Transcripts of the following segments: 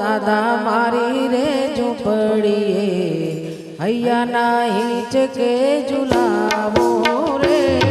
દાદા મારી રે ઝૂંપડીએ હૈયા ના હિંચ કે ઝુલાવો રે.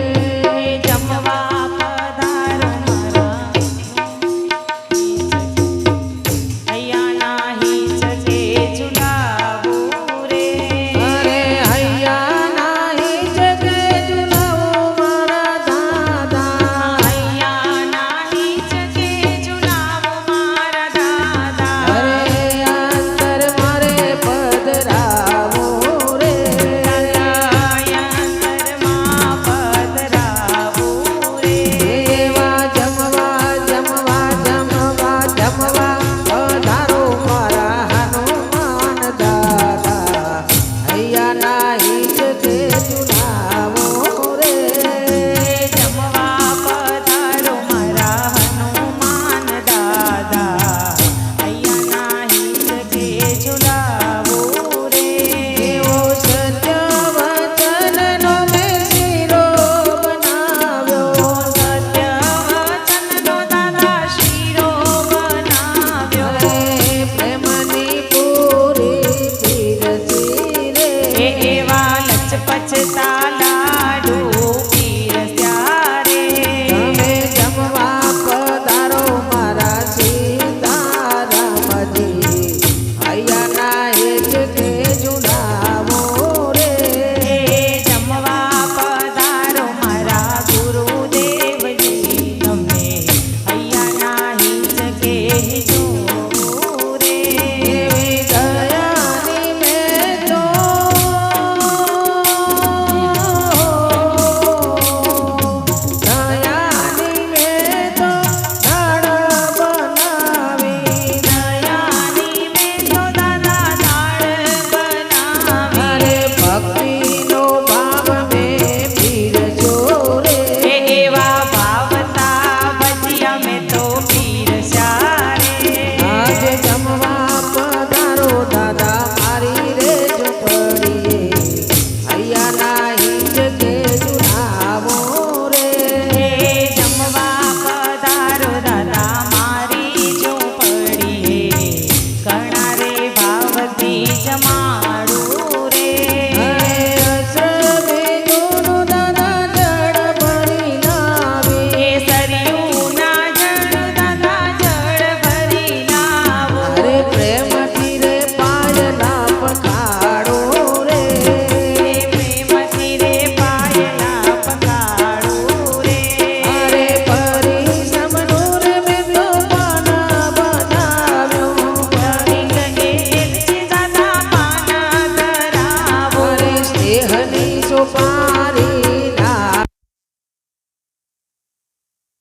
Bye.